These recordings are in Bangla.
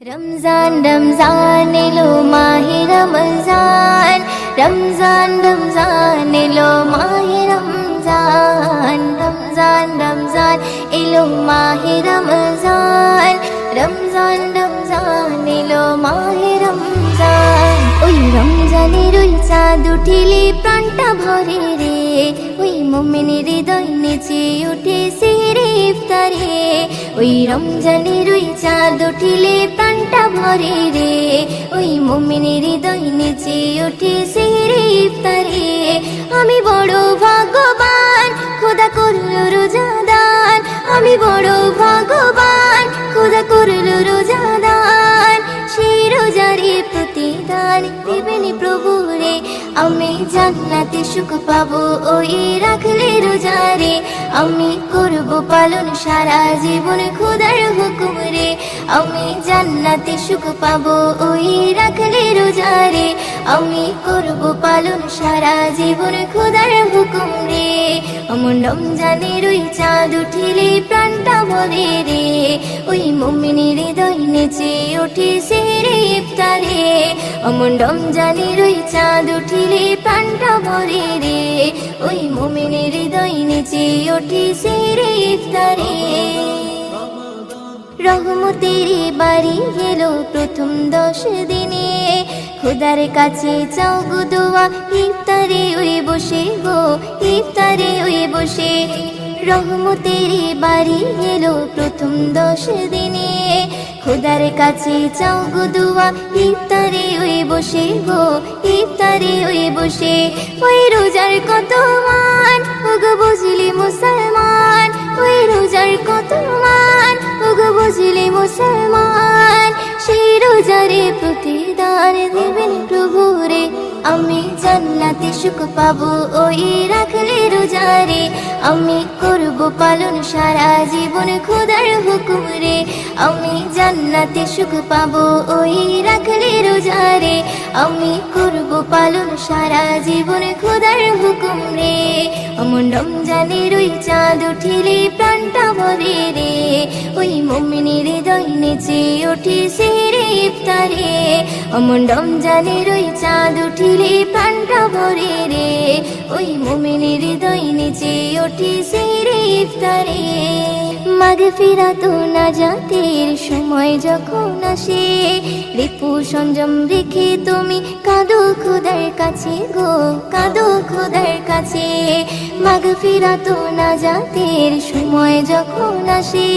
রমজান রমজান এলো মাহে রমজান রমজান রমজান এলো মাহে রমজান রমজান রমজান এলো মাহে রমজান রমজান রমজান এলো মাহে রমজান ওই রমজানের ওই চাঁদ উঠিলে প্রাণটা ভরে রে ওই মোমেনের হৃদয় নেচে উঠেছে রে ইফতারে ওই রমজানের ওই চাঁদ উঠিলে প্রাণটা ভরে রে। ওই মোমেনের হৃদয় নেচে উঠেছে রে ইফতারে। আমি বড় ভাগ্যবান, খোদা করল রোজাদান। আমি বড় ভাগ্যবান, খোদা করল রোজাদান। সেই রোজারে প্রতিদান দেবেন প্রভু রে আমি জান্নাতে সুখ পাবো, ওই রাখলে আমি করব পালন সারা জীবন খোদার হুকুম রে। আমি জান্নাতে সুখ পাবো, ওই রাখলে রোজারে আমি করব পালন সারা জীবন খোদার হুকুম রে। অমন রমজানের ওই চাঁদ উঠিলে প্রাণটা ভরে রে। ওই মমিনের হৃদয় নেচে উঠেছে রে ইফতারে। অমন রমজানের ওই চাঁদ উঠিলে ওই মোমিনের হৃদয় নেচে সে রে ইফতারে। রহমতের বাড়ি গেল প্রথম দশ দিনে। খুদার কাছে চাও গো ইফতারে ওই বসে গো, ইফতারে ওই বসে। রহমতের বাড়ি এলো প্রথম দশ দিনে। খুদার কাছে চাও গো ইফতারে ওই বসে গো, ইফতারে ওই বসে। ওই রোজার কত মান, ওগো বুঝলি মুসলমান। ওই রোজার কত মান, ওগো বুঝলি মুসলমান। সেই রোজারে প্রতিদান দেবেন প্রভু রে আমি জান্নাতে সুখ পাবো, ওই রাখলে রোজারে। আমি করব পালন সারা জীবন খোদার হুকুম রে আমি জান্নাতে সুখ পাবো, ওই রাখলে রোজারে। আমি করব পালন সারা জীবন খোদার হুকুম রে অমন রমজানের ওই চাঁদ উঠিলে প্রাণটা ভরে রে। ওই মমিনের হৃদয় নেচে উঠেছে রে ইফতারে অমন রমজানের ওই চাঁদ উঠিলে প্রাণটা ভরে রে। ওই মমিনের হৃদয় নেচে উঠেছে রে ইফতারে। মাঘ ফেরা তো না জাতের সময় যখন আসে। রিপু সংযম রেখে তুমি কাঁদো খোদার কাছে গো, কাঁদো খোদার কাছে। মাঘ ফেরা তো না জাতের সময় যখন আসে।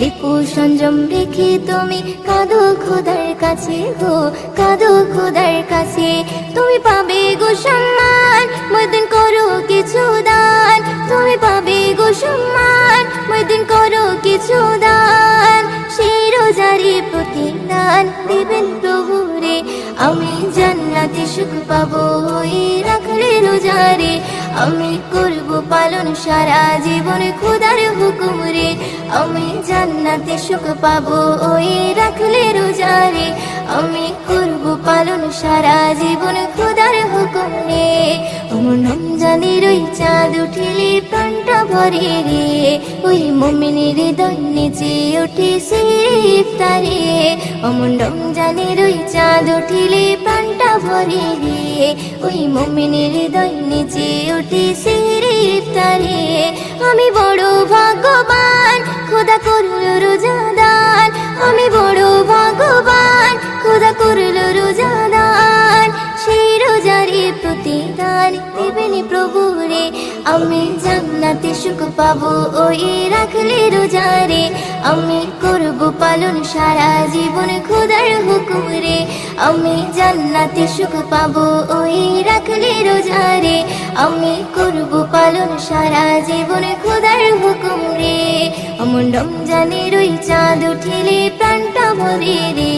রিপু সংযম রেখে তুমি কাঁদো খোদার কাছে গো, কাঁদো খোদার কাছে। তুমি পাবে গো সম্মান মদিন করো কিছু দেবেন প্রভু রে আমি জান্নাতে সুখ পাবো ওই রাখলে রোজারে। আমি করব পালন সারা জীবন খোদার হুকুম রে আমি জান্নাতে সুখ পাবো ওই রাখলে রোজারে। আমি করব পালন সারা জীবন খোদার হুকুম রে অমন রমজানের ওই চাঁদ উঠিলে প্রাণটা ভরে রে। ওই মমিনের হৃদয় নেচে উঠেছে ইফতারে অমন রমজানের ওই চাঁদ উঠিলে প্রাণটা ভরে রে ওই মমিনের হৃদয় নেচে উঠেছে ইফতারে। আমি বড় ভাগ্যবান, খোদা করল রোজাদান আমি বড় ভাগ্যবান, খোদা করল রোজাদান সেই রোজারে প্রতিদান দেবেন প্রভু রে আমি জান্নাতে সুখ পাবো, ওই রাখলে রোজারে আমি করব পালন সারা জীবন খোদার হুকুম রে। আমি জান্নাতে সুখ পাবো, ওই রাখলে রোজারে আমি করব পালন সারা জীবন খোদার হুকুম রে। অমন রমজানের চাঁদ উঠিলে প্রাণটা ভরে রে।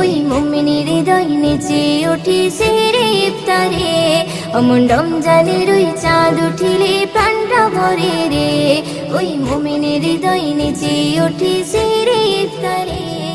ওই মমিনের হৃদয় নেচে উঠেছে রে ইফতারে। অমন রমজানের ওই চাঁদ ওই মোমেনের হৃদয় নেচে উঠেছে রে ইফতারে।